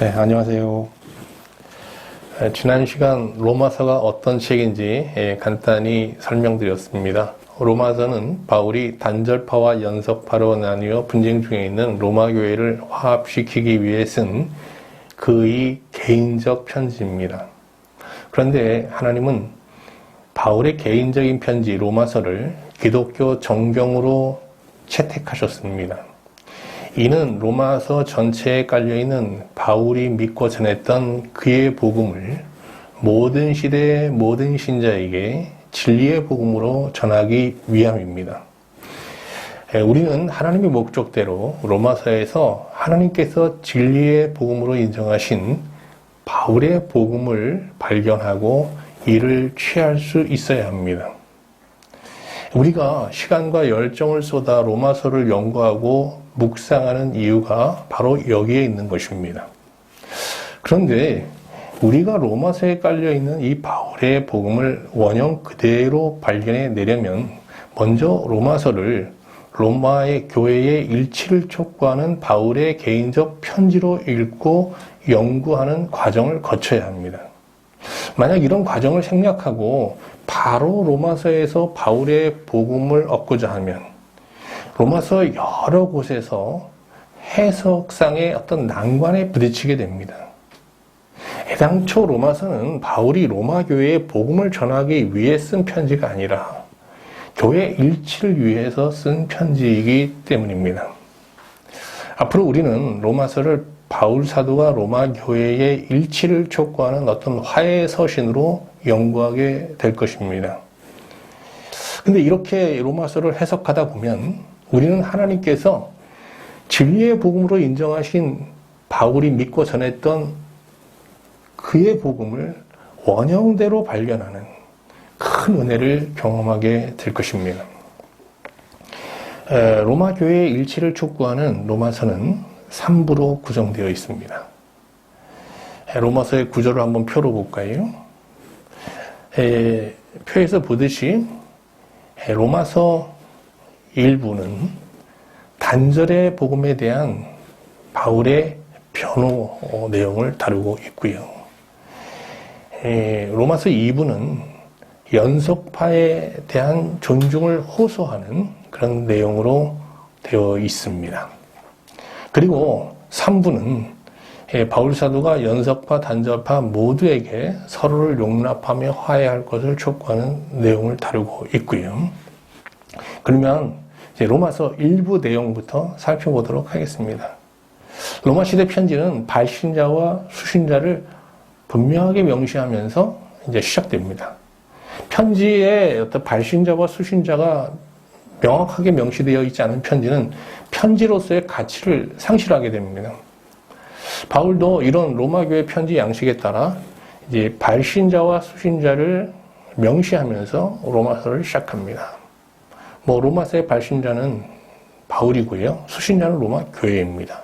네, 안녕하세요. 에, 지난 시간 로마서가 어떤 책인지 예, 간단히 설명드렸습니다. 로마서는 바울이 단절파와 연석파로 나뉘어 분쟁 중에 있는 로마 교회를 화합시키기 위해 쓴 그의 개인적 편지입니다. 그런데 하나님은 바울의 개인적인 편지 로마서를 기독교 정경으로 채택하셨습니다. 이는 로마서 전체에 깔려있는 바울이 믿고 전했던 그의 복음을 모든 시대의 모든 신자에게 진리의 복음으로 전하기 위함입니다. 에, 우리는 하나님의 목적대로 로마서에서 하나님께서 진리의 복음으로 인정하신 바울의 복음을 발견하고 이를 취할 수 있어야 합니다. 우리가 시간과 열정을 쏟아 로마서를 연구하고 묵상하는 이유가 바로 여기에 있는 것입니다. 그런데 우리가 로마서에 깔려 있는 이 바울의 복음을 원형 그대로 발견해 내려면 먼저 로마서를 로마의 교회의 일치를 촉구하는 바울의 개인적 편지로 읽고 연구하는 과정을 거쳐야 합니다. 만약 이런 과정을 생략하고 바로 로마서에서 바울의 복음을 얻고자 하면 로마서 여러 곳에서 해석상의 어떤 난관에 부딪히게 됩니다. 애당초 로마서는 바울이 로마 교회에 복음을 전하기 위해 쓴 편지가 아니라 교회 일치를 위해서 쓴 편지이기 때문입니다. 앞으로 우리는 로마서를 바울 사도가 로마 교회의 일치를 촉구하는 어떤 화해 서신으로 연구하게 될 것입니다. 근데 이렇게 로마서를 해석하다 보면 우리는 하나님께서 진리의 복음으로 인정하신 바울이 믿고 전했던 그의 복음을 원형대로 발견하는 큰 은혜를 경험하게 될 것입니다. 로마 교회의 일치를 촉구하는 로마서는 3부로 구성되어 있습니다. 로마서의 구조를 한번 표로 볼까요? 표에서 보듯이 로마서 1부는 단절의 복음에 대한 바울의 변호 내용을 다루고 있고요. 로마서 2부는 연속파에 대한 존중을 호소하는 그런 내용으로 되어 있습니다. 그리고 3부는 바울 사도가 연석파, 단절파 모두에게 서로를 용납하며 화해할 것을 촉구하는 내용을 다루고 있고요. 그러면 로마서 일부 내용부터 살펴보도록 하겠습니다. 로마 시대 편지는 발신자와 수신자를 분명하게 명시하면서 이제 시작됩니다. 편지에 어떤 발신자와 수신자가 명확하게 명시되어 있지 않은 편지는 편지로서의 가치를 상실하게 됩니다. 바울도 이런 로마 교회 편지 양식에 따라 이제 발신자와 수신자를 명시하면서 로마서를 시작합니다. 뭐 로마서의 발신자는 바울이고요. 수신자는 로마 교회입니다.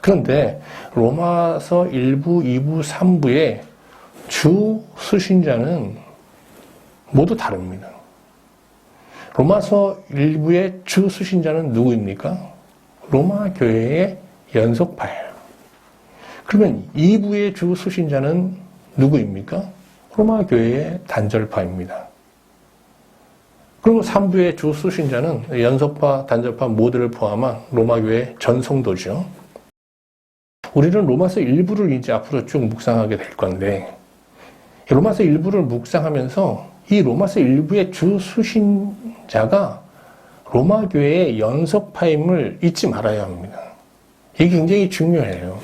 그런데 로마서 1부, 2부, 3부의 주 수신자는 모두 다릅니다. 로마서 1부의 주 수신자는 누구입니까? 로마 교회의 연속파예요. 그러면 2부의 주 수신자는 누구입니까? 로마 교회의 단절파입니다. 그리고 3부의 주 수신자는 연속파, 단절파 모두를 포함한 로마 교회 전성도죠. 우리는 로마서 일부를 이제 앞으로 쭉 묵상하게 될 건데, 로마서 일부를 묵상하면서 이 로마서 일부의 주 수신자가 로마 교회의 연속파임을 잊지 말아야 합니다. 이게 굉장히 중요해요.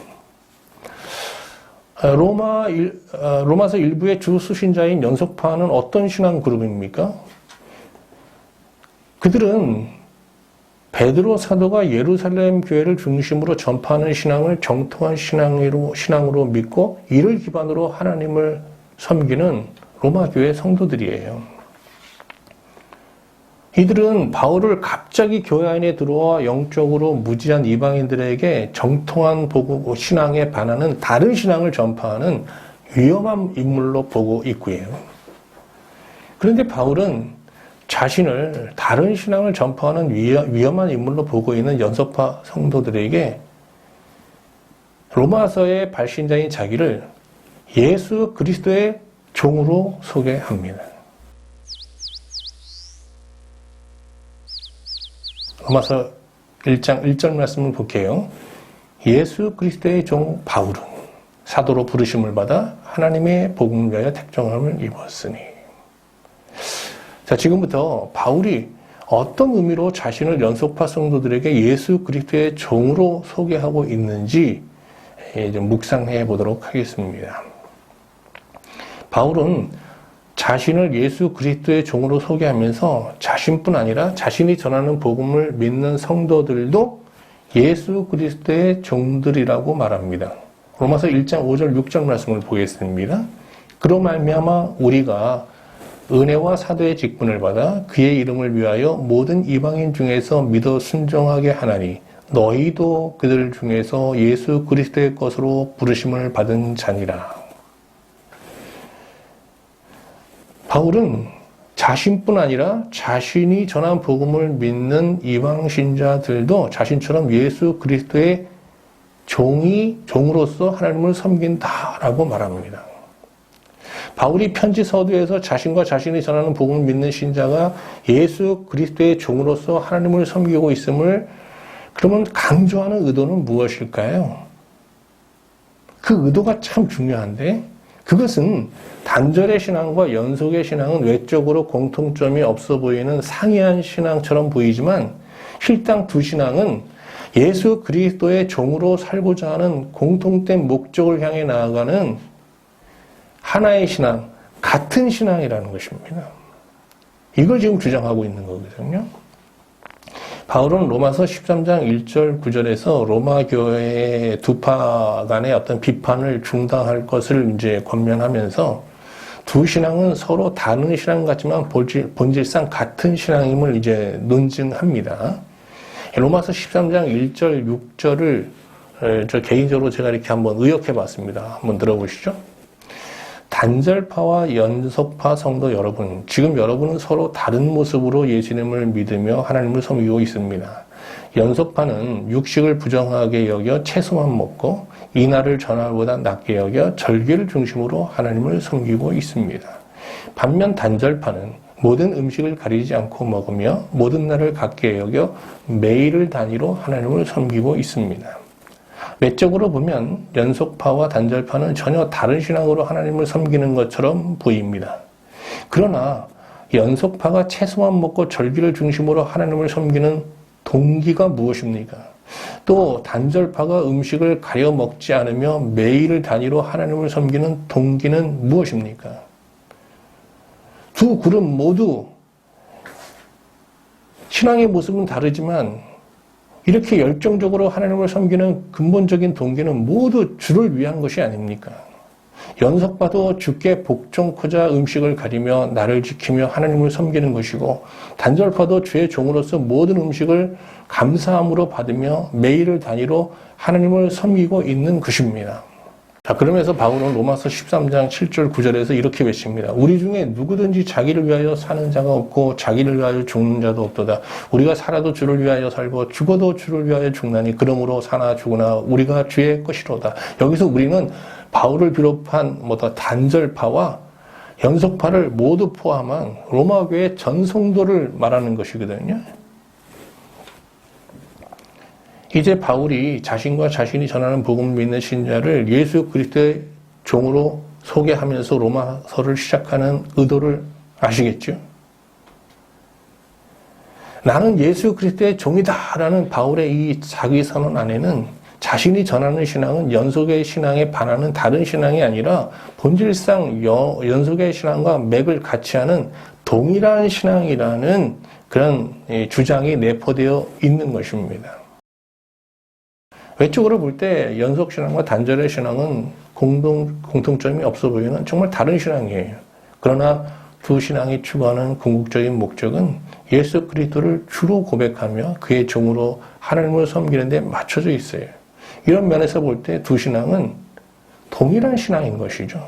로마 일, 로마서 일부의 주 수신자인 연속파는 어떤 신앙 그룹입니까? 그들은 베드로 사도가 예루살렘 교회를 중심으로 전파하는 신앙을 정통한 신앙으로, 신앙으로 믿고 이를 기반으로 하나님을 섬기는 로마 교회 성도들이에요. 이들은 바울을 갑자기 교회 안에 들어와 영적으로 무지한 이방인들에게 정통한 보고 신앙에 반하는 다른 신앙을 전파하는 위험한 인물로 보고 있고요. 그런데 바울은 자신을 다른 신앙을 전파하는 위험한 인물로 보고 있는 연속파 성도들에게 로마서의 발신자인 자기를 예수 그리스도의 종으로 소개합니다. 로마서 1장 1절 말씀을 볼게요. 예수 그리스도의 종 바울은 사도로 부르심을 받아 하나님의 복음을 위하여 택정함을 입었으니. 자, 지금부터 바울이 어떤 의미로 자신을 연속파 성도들에게 예수 그리스도의 종으로 소개하고 있는지 이제 묵상해 보도록 하겠습니다. 바울은 자신을 예수 그리스도의 종으로 소개하면서 자신뿐 아니라 자신이 전하는 복음을 믿는 성도들도 예수 그리스도의 종들이라고 말합니다. 로마서 1장 5절 6절 말씀을 보겠습니다. 그로 말미암아 우리가 은혜와 사도의 직분을 받아 그의 이름을 위하여 모든 이방인 중에서 믿어 순종하게 하나니 너희도 그들 중에서 예수 그리스도의 것으로 부르심을 받은 자니라. 바울은 자신뿐 아니라 자신이 전한 복음을 믿는 이방 신자들도 자신처럼 예수 그리스도의 종이 종으로서 하나님을 섬긴다라고 말합니다. 바울이 편지 서두에서 자신과 자신이 전하는 복음을 믿는 신자가 예수 그리스도의 종으로서 하나님을 섬기고 있음을 그러면 강조하는 의도는 무엇일까요? 그 의도가 참 중요한데 그것은 단절의 신앙과 연속의 신앙은 외적으로 공통점이 없어 보이는 상이한 신앙처럼 보이지만 실당 두 신앙은 예수 그리스도의 종으로 살고자 하는 공통된 목적을 향해 나아가는 하나의 신앙, 같은 신앙이라는 것입니다. 이걸 지금 주장하고 있는 거거든요. 바울은 로마서 13장 1절 9절에서 로마 교회의 두파 간의 어떤 비판을 중단할 것을 이제 권면하면서 두 신앙은 서로 다른 신앙 같지만 본질, 상 같은 신앙임을 이제 논증합니다. 로마서 13장 1절 6절을 저 개인적으로 제가 이렇게 한번 의역해 봤습니다. 한번 들어보시죠. 단절파와 연속파 성도 여러분, 지금 여러분은 서로 다른 모습으로 예수님을 믿으며 하나님을 섬기고 있습니다. 연속파는 육식을 부정하게 여겨 채소만 먹고 이날을 전날보다 낮게 여겨 절기를 중심으로 하나님을 섬기고 있습니다. 반면 단절파는 모든 음식을 가리지 않고 먹으며 모든 날을 같게 여겨 매일을 단위로 하나님을 섬기고 있습니다. 외적으로 보면 연속파와 단절파는 전혀 다른 신앙으로 하나님을 섬기는 것처럼 보입니다. 그러나 연속파가 채소만 먹고 절기를 중심으로 하나님을 섬기는 동기가 무엇입니까? 또 단절파가 음식을 가려 먹지 않으며 매일 단위로 하나님을 섬기는 동기는 무엇입니까? 두 그룹 모두 신앙의 모습은 다르지만 이렇게 열정적으로 하나님을 섬기는 근본적인 동기는 모두 주를 위한 것이 아닙니까? 연속봐도 주께 복종코자 음식을 가리며 나를 지키며 하나님을 섬기는 것이고 단절파도 주의 종으로서 모든 음식을 감사함으로 받으며 매일을 단위로 하나님을 섬기고 있는 것입니다. 자, 그러면서 바울은 로마서 13장 7절 9절에서 이렇게 외칩니다. 우리 중에 누구든지 자기를 위하여 사는 자가 없고 자기를 위하여 죽는 자도 없도다. 우리가 살아도 주를 위하여 살고 죽어도 주를 위하여 죽나니 그러므로 사나 죽으나 우리가 주의 것이로다. 여기서 우리는 바울을 비롯한 뭐다 단절파와 연속파를 모두 포함한 로마 교회 전성도를 말하는 것이거든요. 이제 바울이 자신과 자신이 전하는 복음을 믿는 신자를 예수 그리스도의 종으로 소개하면서 로마서를 시작하는 의도를 아시겠죠? 나는 예수 그리스도의 종이다라는 바울의 이 자기 선언 안에는 자신이 전하는 신앙은 연속의 신앙에 반하는 다른 신앙이 아니라 본질상 연속의 신앙과 맥을 같이 하는 동일한 신앙이라는 그런 주장이 내포되어 있는 것입니다. 외적으로 볼 때 연속 신앙과 단절의 신앙은 공동, 공통점이 없어 보이는 정말 다른 신앙이에요. 그러나 두 신앙이 추구하는 궁극적인 목적은 예수 그리스도를 주로 고백하며 그의 종으로 하나님을 섬기는 데 맞춰져 있어요. 이런 면에서 볼 때 두 신앙은 동일한 신앙인 것이죠.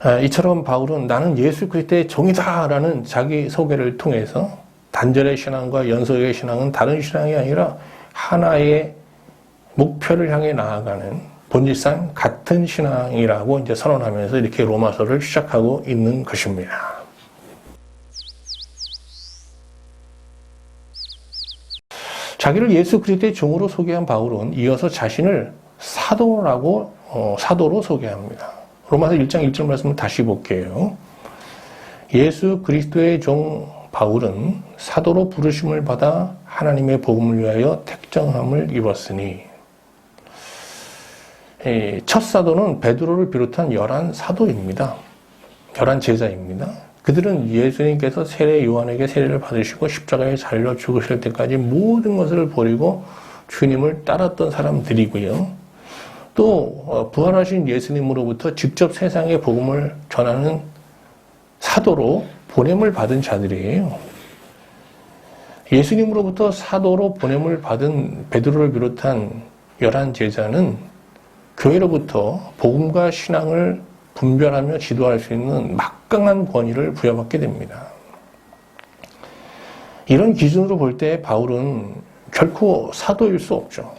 아, 이처럼 바울은 나는 예수 그리스도의 종이다라는 자기 소개를 통해서 단절의 신앙과 연속의 신앙은 다른 신앙이 아니라 하나의 목표를 향해 나아가는 본질상 같은 신앙이라고 이제 선언하면서 이렇게 로마서를 시작하고 있는 것입니다. 자기를 예수 그리스도의 종으로 소개한 바울은 이어서 자신을 사도라고 어, 사도로 소개합니다. 로마서 1장 1절 말씀을 다시 볼게요. 예수 그리스도의 종 바울은 사도로 부르심을 받아 하나님의 복음을 위하여 택정함을 입었으니 예, 첫 사도는 베드로를 비롯한 열한 사도입니다. 열한 제자입니다. 그들은 예수님께서 세례 요한에게 세례를 받으시고 십자가에 잘려 죽으실 때까지 모든 것을 버리고 주님을 따랐던 사람들이고요. 또 어, 부활하신 예수님으로부터 직접 세상의 복음을 전하는 사도로 보냄을 받은 자들이에요. 예수님으로부터 사도로 보냄을 받은 베드로를 비롯한 열한 제자는 교회로부터 복음과 신앙을 분별하며 지도할 수 있는 막강한 권위를 부여받게 됩니다. 이런 기준으로 볼 때 바울은 결코 사도일 수 없죠.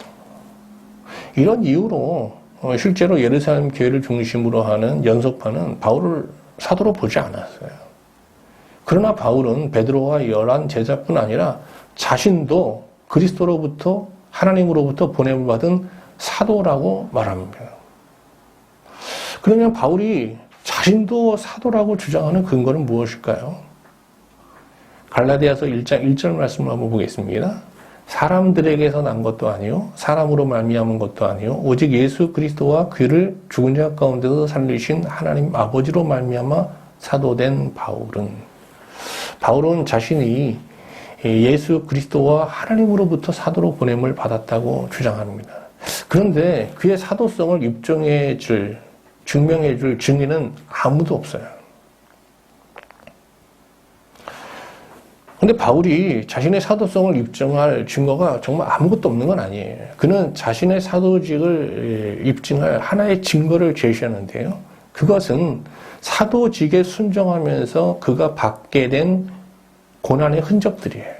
이런 이유로 어, 실제로 예루살렘 교회를 중심으로 하는 연속파는 바울을 사도로 보지 않았어요. 그러나 바울은 베드로와 열한 제자뿐 아니라 자신도 그리스도로부터 하나님으로부터 보냄을 받은 사도라고 말합니다. 그러면 바울이 자신도 사도라고 주장하는 근거는 무엇일까요? 갈라디아서 1장 1절 말씀을 한번 보겠습니다. 사람들에게서 난 것도 아니요 사람으로 말미암은 것도 아니요 오직 예수 그리스도와 그를 죽은 자 가운데서 살리신 하나님 아버지로 말미암아 사도된 바울은 바울은 자신이 예수 그리스도와 하나님으로부터 사도로 보냄을 받았다고 주장합니다. 그런데 그의 사도성을 입증해 줄 증명해 줄 증인은 아무도 없어요. 근데 바울이 자신의 사도성을 입증할 증거가 정말 아무것도 없는 건 아니에요. 그는 자신의 사도직을 입증할 하나의 증거를 제시하는데요. 그것은 사도직에 순종하면서 그가 받게 된 고난의 흔적들이에요.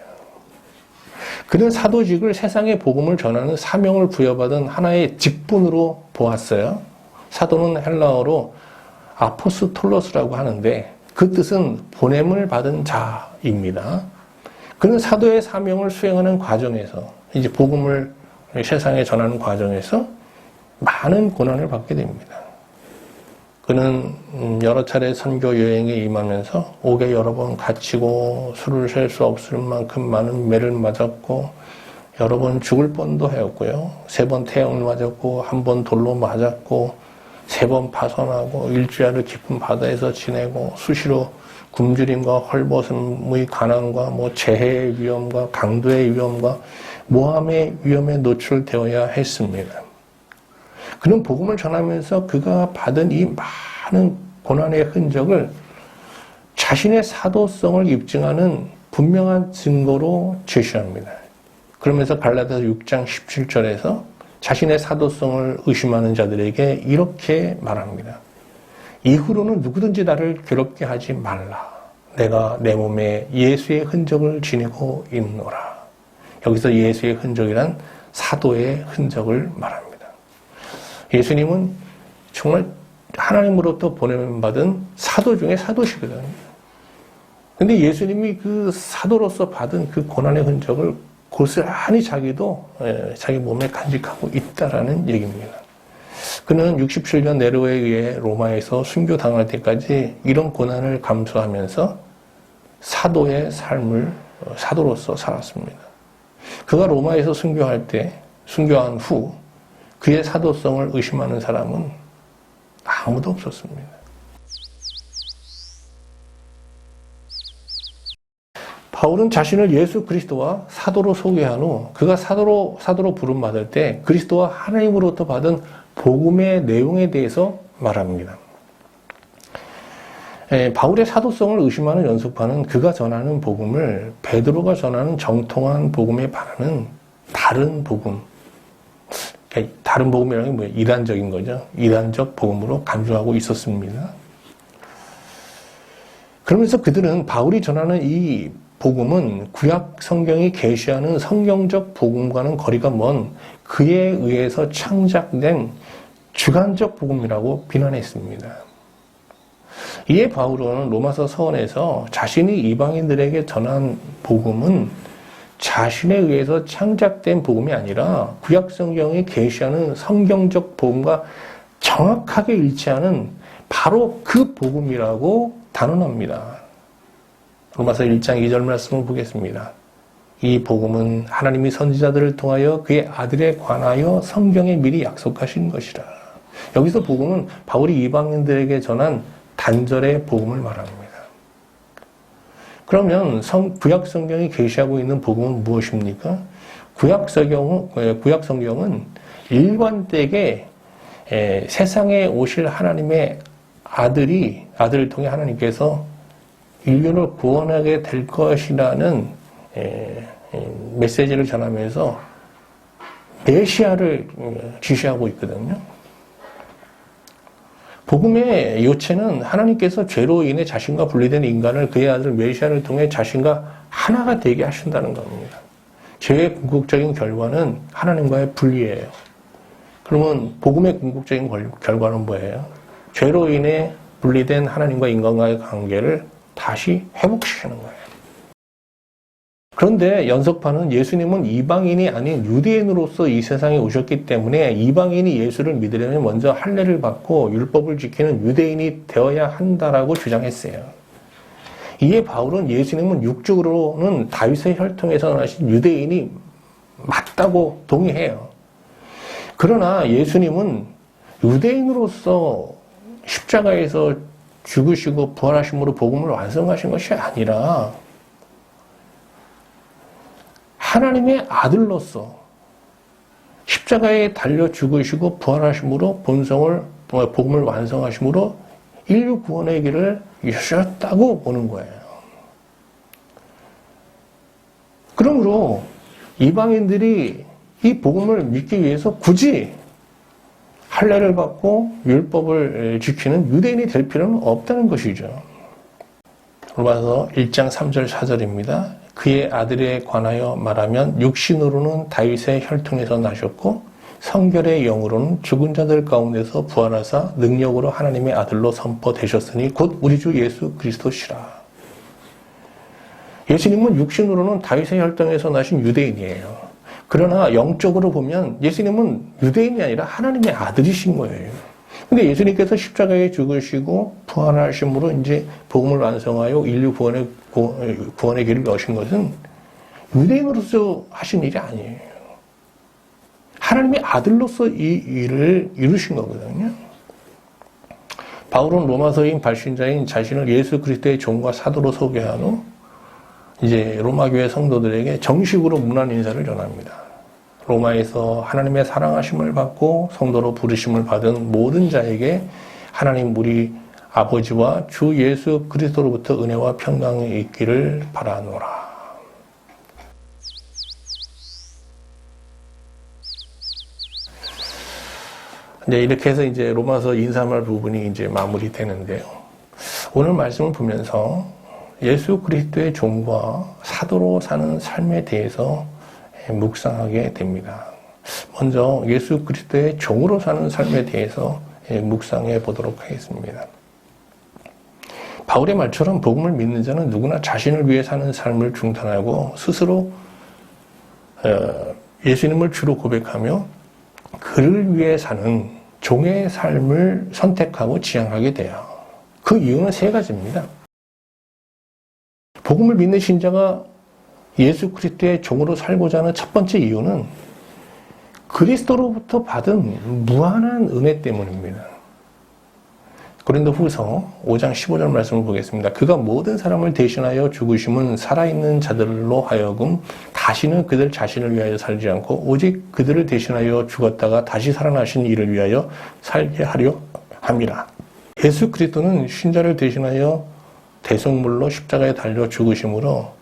그는 사도직을 세상의 복음을 전하는 사명을 부여받은 하나의 직분으로 보았어요. 사도는 헬라어로 아포스톨로스라고 하는데 그 뜻은 보냄을 받은 자입니다. 그는 사도의 사명을 수행하는 과정에서 이제 복음을 세상에 전하는 과정에서 많은 고난을 받게 됩니다. 그는 여러 차례 선교 여행에 임하면서 옥에 여러 번 갇히고 술을 셀 수 없을 만큼 많은 매를 맞았고 여러 번 죽을 뻔도 하였고요. 세 번 태양을 맞았고 한 번 돌로 맞았고 세 번 파손하고 일주일을 깊은 바다에서 지내고 수시로 굶주림과 헐벗음의 가난과 뭐 재해의 위험과 강도의 위험과 모함의 위험에 노출되어야 했습니다. 그는 복음을 전하면서 그가 받은 이 많은 고난의 흔적을 자신의 사도성을 입증하는 분명한 증거로 제시합니다. 그러면서 갈라디아서 6장 17절에서 자신의 사도성을 의심하는 자들에게 이렇게 말합니다. 이후로는 누구든지 나를 괴롭게 하지 말라. 내가 내 몸에 예수의 흔적을 지니고 있노라. 여기서 예수의 흔적이란 사도의 흔적을 말합니다. 예수님은 정말 하나님으로부터 보냄받은 사도 중에 사도시거든요. 근데 예수님이 그 사도로서 받은 그 고난의 흔적을 고스란히 자기도 예, 자기 몸에 간직하고 있다라는 얘기입니다. 그는 67년 네로에 의해 로마에서 순교 당할 때까지 이런 고난을 감수하면서 사도의 삶을 어, 사도로서 살았습니다. 그가 로마에서 순교할 때 순교한 후 그의 사도성을 의심하는 사람은 아무도 없었습니다. 바울은 자신을 예수 그리스도와 사도로 소개한 후 그가 사도로 사도로 부름 받을 때 그리스도와 하나님으로부터 받은 복음의 내용에 대해서 말합니다. 에, 바울의 사도성을 의심하는 연속파는 그가 전하는 복음을 베드로가 전하는 정통한 복음에 반하는 다른 복음, 다른 복음이라는 게 뭐예요? 이단적인 거죠. 이단적 복음으로 간주하고 있었습니다. 그러면서 그들은 바울이 전하는 이 복음은 구약 성경이 계시하는 성경적 복음과는 거리가 먼 그에 의해서 창작된 주관적 복음이라고 비난했습니다. 이에 바울은 로마서 서원에서 자신이 이방인들에게 전한 복음은 자신에 의해서 창작된 복음이 아니라 구약 성경이 계시하는 성경적 복음과 정확하게 일치하는 바로 그 복음이라고 단언합니다. 로마서 1장 2절 말씀을 보겠습니다. 이 복음은 하나님이 선지자들을 통하여 그의 아들에 관하여 성경에 미리 약속하신 것이라. 여기서 복음은 바울이 이방인들에게 전한 단절의 복음을 말합니다. 그러면 성, 구약 성경이 계시하고 있는 복음은 무엇입니까? 구약 성경은, 구약 성경은 일관되게 에, 세상에 오실 하나님의 아들이 아들을 통해 하나님께서 인류를 구원하게 될 것이라는 에, 에, 메시지를 전하면서 메시아를 지시하고 있거든요. 복음의 요체는 하나님께서 죄로 인해 자신과 분리된 인간을 그의 아들 메시아를 통해 자신과 하나가 되게 하신다는 겁니다. 죄의 궁극적인 결과는 하나님과의 분리예요. 그러면 복음의 궁극적인 결과는 뭐예요? 죄로 인해 분리된 하나님과 인간과의 관계를 다시 회복시키는 거예요. 그런데 연석파는 예수님은 이방인이 아닌 유대인으로서 이 세상에 오셨기 때문에 이방인이 예수를 믿으려면 먼저 할례를 받고 율법을 지키는 유대인이 되어야 한다라고 주장했어요. 이에 바울은 예수님은 육적으로는 다윗의 혈통에서 나신 유대인이 맞다고 동의해요. 그러나 예수님은 유대인으로서 십자가에서 죽으시고 부활하심으로 복음을 완성하신 것이 아니라 하나님의 아들로서 십자가에 달려 죽으시고 부활하심으로 본성을 복음을 완성하심으로 인류 구원의 길을 여셨다고 보는 거예요. 그러므로 이방인들이 이 복음을 믿기 위해서 굳이 할례를 받고 율법을 지키는 유대인이 될 필요는 없다는 것이죠. 로마서 1장 3절 4절입니다. 그의 아들에 관하여 말하면 육신으로는 다윗의 혈통에서 나셨고 성결의 영으로는 죽은 자들 가운데서 부활하사 능력으로 하나님의 아들로 선포되셨으니 곧 우리 주 예수 그리스도시라. 예수님은 육신으로는 다윗의 혈통에서 나신 유대인이에요. 그러나 영적으로 보면 예수님은 유대인이 아니라 하나님의 아들이신 거예요. 근데 예수님께서 십자가에 죽으시고 부활하심으로 이제 복음을 완성하여 인류 구원의 구원의 길을 여신 것은 유대인으로서 하신 일이 아니에요. 하나님의 아들로서 이 일을 이루신 거거든요. 바울은 로마서인 발신자인 자신을 예수 그리스도의 종과 사도로 소개한 후 이제 로마 교회 성도들에게 정식으로 문안 인사를 전합니다. 로마에서 하나님의 사랑하심을 받고 성도로 부르심을 받은 모든 자에게 하나님 우리 아버지와 주 예수 그리스도로부터 은혜와 평강이 있기를 바라노라. 이제 이렇게 해서 이제 로마서 인사말 부분이 이제 마무리되는데요. 오늘 말씀을 보면서 예수 그리스도의 종과 사도로 사는 삶에 대해서 묵상하게 됩니다. 먼저 예수 그리스도의 종으로 사는 삶에 대해서 묵상해 보도록 하겠습니다. 바울의 말처럼 복음을 믿는 자는 누구나 자신을 위해 사는 삶을 중단하고 스스로 어, 예수님을 주로 고백하며 그를 위해 사는 종의 삶을 선택하고 지향하게 돼요. 그 이유는 세 가지입니다. 복음을 믿는 신자가 예수 그리스도의 종으로 살고자 하는 첫 번째 이유는 그리스도로부터 받은 무한한 은혜 때문입니다. 고린도 후서 5장 15절 말씀을 보겠습니다. 그가 모든 사람을 대신하여 죽으심은 살아있는 자들로 하여금 다시는 그들 자신을 위하여 살지 않고 오직 그들을 대신하여 죽었다가 다시 살아나신 이를 위하여 살게 하려 함이라. 예수 그리스도는 신자를 대신하여 대속물로 십자가에 달려 죽으심으로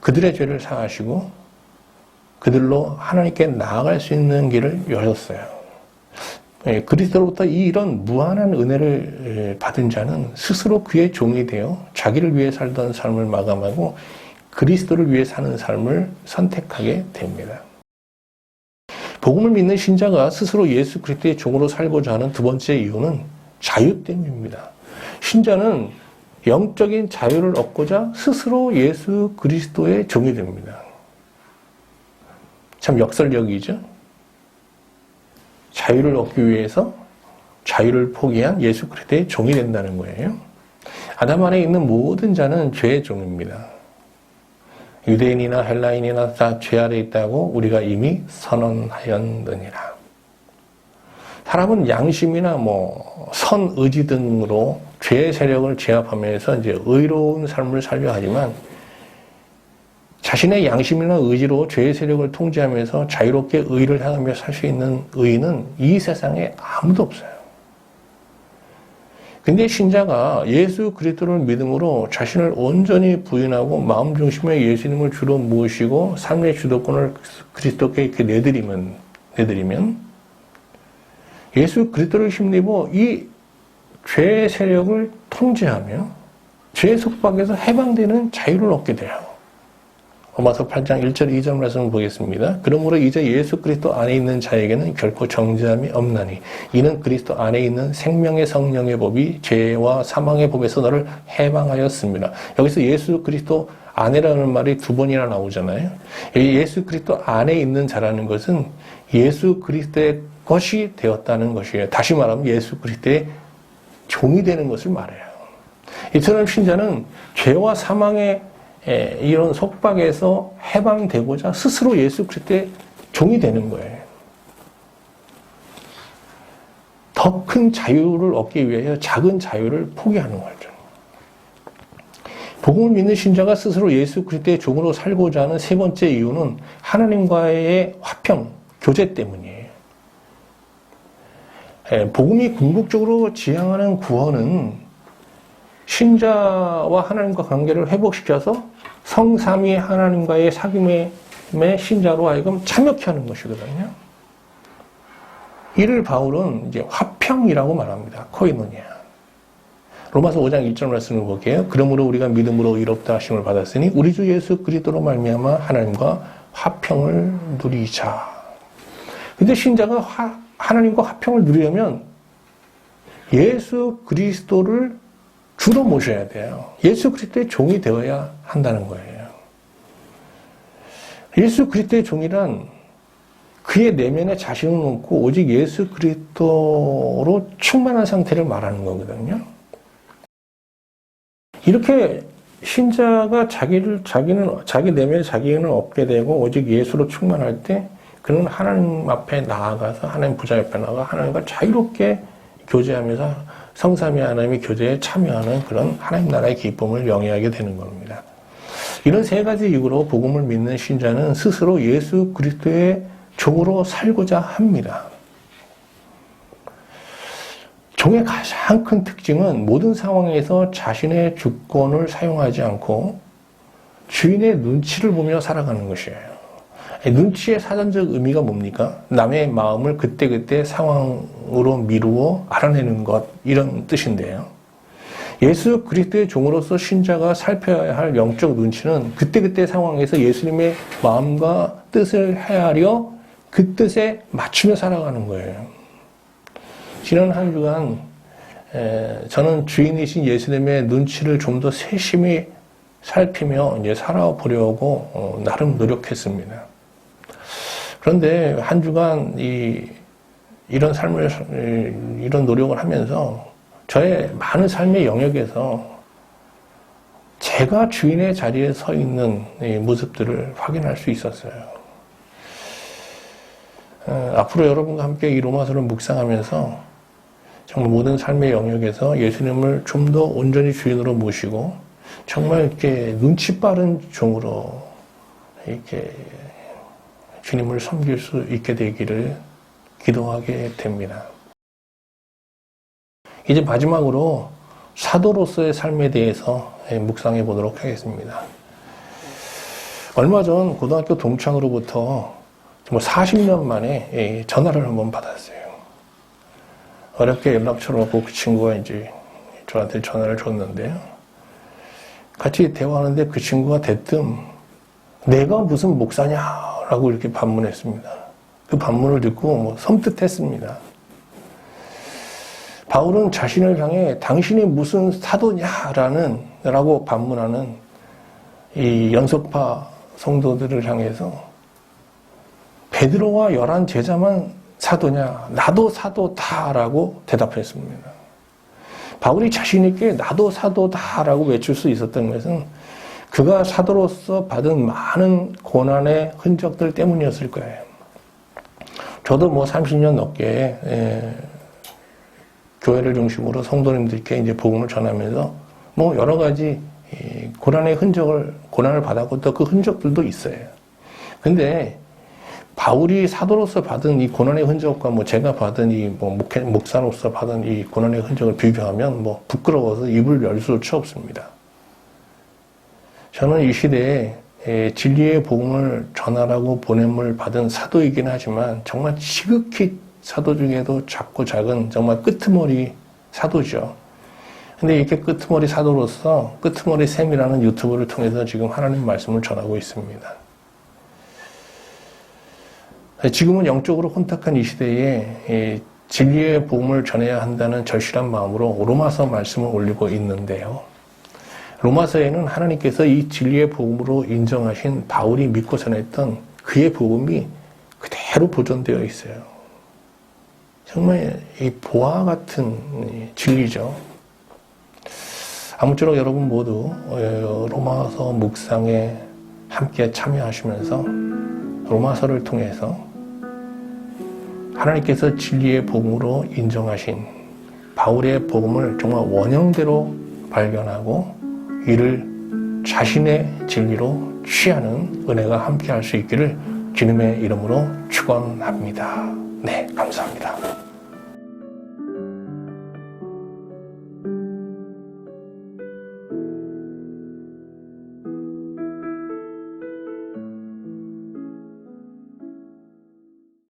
그들의 죄를 사하시고 그들로 하나님께 나아갈 수 있는 길을 여셨어요. 예, 그리스도로부터 이 이런 무한한 은혜를 받은 자는 스스로 그의 종이 되어 자기를 위해 살던 삶을 마감하고 그리스도를 위해 사는 삶을 선택하게 됩니다. 복음을 믿는 신자가 스스로 예수 그리스도의 종으로 살고자 하는 두 번째 이유는 자유 때문입니다. 신자는 영적인 자유를 얻고자 스스로 예수 그리스도의 종이 됩니다. 참 역설적이죠? 자유를 얻기 위해서 자유를 포기한 예수 그리스도의 종이 된다는 거예요. 아담 안에 있는 모든 자는 죄의 종입니다. 유대인이나 헬라인이나 다 죄 아래 있다고 우리가 이미 선언하였느니라. 사람은 양심이나 뭐 선 의지 등으로 죄의 세력을 제압하면서 이제 의로운 삶을 살려 하지만 자신의 양심이나 의지로 죄의 세력을 통제하면서 자유롭게 의를 향하며 살 수 있는 의인은 이 세상에 아무도 없어요. 근데 신자가 예수 그리스도를 믿음으로 자신을 온전히 부인하고 마음 중심에 예수님을 주로 모시고 삶의 주도권을 그리스도께 이렇게 내드리면 내드리면 예수 그리스도를 힘입어 이 죄의 세력을 통제하며 죄의 속박에서 해방되는 자유를 얻게 돼요. 로마서 8장 1절 2절 말씀을 보겠습니다. 그러므로 이제 예수 그리스도 안에 있는 자에게는 결코 정죄함이 없나니 이는 그리스도 안에 있는 생명의 성령의 법이 죄와 사망의 법에서 너를 해방하였습니다. 여기서 예수 그리스도 안에라는 말이 두 번이나 나오잖아요. 예수 그리스도 안에 있는 자라는 것은 예수 그리스도의 것이 되었다는 것이에요. 다시 말하면 예수 그리스도의 종이 되는 것을 말해요. 이처럼 신자는 죄와 사망의 이런 속박에서 해방되고자 스스로 예수 그리스도의 종이 되는 거예요. 더 큰 자유를 얻기 위해 작은 자유를 포기하는 거죠. 복음을 믿는 신자가 스스로 예수 그리스도의 종으로 살고자 하는 세 번째 이유는 하나님과의 화평, 교제 때문이에요. 복음이 궁극적으로 지향하는 구원은 신자와 하나님과 관계를 회복시켜서 성삼위 하나님과의 사귐의 신자로 하여금 참여케 하는 것이거든요. 이를 바울은 이제 화평이라고 말합니다. 코이노니아. 로마서 5장 1절 말씀을 볼게요. 그러므로 우리가 믿음으로 이롭다 하심을 받았으니 우리 주 예수 그리스도로 말미암아 하나님과 화평을 누리자. 근데 신자가 화, 하나님과 화평을 누리려면 예수 그리스도를 주로 모셔야 돼요. 예수 그리스도의 종이 되어야 한다는 거예요. 예수 그리스도의 종이란 그의 내면에 자신을 놓고 오직 예수 그리스도로 충만한 상태를 말하는 거거든요. 이렇게 신자가 자기를 자기는 자기 내면에 자기는 없게 되고 오직 예수로 충만할 때 그는 하나님 앞에 나아가서 하나님 부자 옆에 나가 하나님과 자유롭게 교제하면서 성삼위 하나님의 교제에 참여하는 그런 하나님 나라의 기쁨을 영위하게 되는 겁니다. 이런 세 가지 이유로 복음을 믿는 신자는 스스로 예수 그리스도의 종으로 살고자 합니다. 종의 가장 큰 특징은 모든 상황에서 자신의 주권을 사용하지 않고 주인의 눈치를 보며 살아가는 것이에요. 눈치의 사전적 의미가 뭡니까? 남의 마음을 그때그때 상황으로 미루어 알아내는 것 이런 뜻인데요. 예수 그리스도의 종으로서 신자가 살펴야 할 영적 눈치는 그때그때 상황에서 예수님의 마음과 뜻을 헤아려 그 뜻에 맞추며 살아가는 거예요. 지난 한 주간 저는 주인이신 예수님의 눈치를 좀 더 세심히 살피며 이제 살아보려고 어, 나름 노력했습니다. 그런데 한 주간 이 이런 삶을 이런 노력을 하면서 저의 많은 삶의 영역에서 제가 주인의 자리에 서 있는 모습들을 확인할 수 있었어요. 어, 앞으로 여러분과 함께 이 로마서를 묵상하면서 정말 모든 삶의 영역에서 예수님을 좀 더 온전히 주인으로 모시고 정말 이렇게 눈치 빠른 종으로 이렇게 주님을 섬길 수 있게 되기를 기도하게 됩니다. 이제 마지막으로 사도로서의 삶에 대해서 묵상해 보도록 하겠습니다. 얼마 전 고등학교 동창으로부터 정말 40년 만에 전화를 한번 받았어요. 어렵게 연락처를 얻고 그 친구가 이제 저한테 전화를 줬는데요. 같이 대화하는데 그 친구가 대뜸 내가 무슨 목사냐라고 이렇게 반문했습니다. 그 반문을 듣고 뭐 섬뜩했습니다. 바울은 자신을 향해 당신이 무슨 사도냐라는 라고 반문하는 이 연속파 성도들을 향해서 베드로와 열한 제자만 사도냐 나도 사도다라고 대답했습니다. 바울이 자신 있게 나도 사도다라고 외칠 수 있었던 것은 그가 사도로서 받은 많은 고난의 흔적들 때문이었을 거예요. 저도 뭐 30년 넘게 예, 교회를 중심으로 성도님들께 이제 복음을 전하면서 뭐 여러 가지 이 고난의 흔적을 고난을 받았고 또 그 흔적들도 있어요. 근데 바울이 사도로서 받은 이 고난의 흔적과 뭐 제가 받은 이 뭐 목사로서 받은 이 고난의 흔적을 비교하면 뭐 부끄러워서 입을 열 수조차 없습니다. 저는 이 시대에 에, 진리의 복음을 전하라고 보냄을 받은 사도이긴 하지만 정말 지극히 사도 중에도 작고 작은 정말 끄트머리 사도죠. 근데 이렇게 끄트머리 사도로서 끄트머리 샘이라는 유튜브를 통해서 지금 하나님 말씀을 전하고 있습니다. 지금은 영적으로 혼탁한 이 시대에 진리의 복음을 전해야 한다는 절실한 마음으로 로마서 말씀을 올리고 있는데요. 로마서에는 하나님께서 이 진리의 복음으로 인정하신 바울이 믿고 전했던 그의 복음이 그대로 보존되어 있어요. 정말 이 보화 같은 진리죠. 아무쪼록 여러분 모두 어, 로마서 묵상에 함께 참여하시면서 로마서를 통해서 하나님께서 진리의 복음으로 인정하신 바울의 복음을 정말 원형대로 발견하고 이를 자신의 진리로 취하는 은혜가 함께 할 수 있기를 주님의 이름으로 축원합니다. 네, 감사합니다.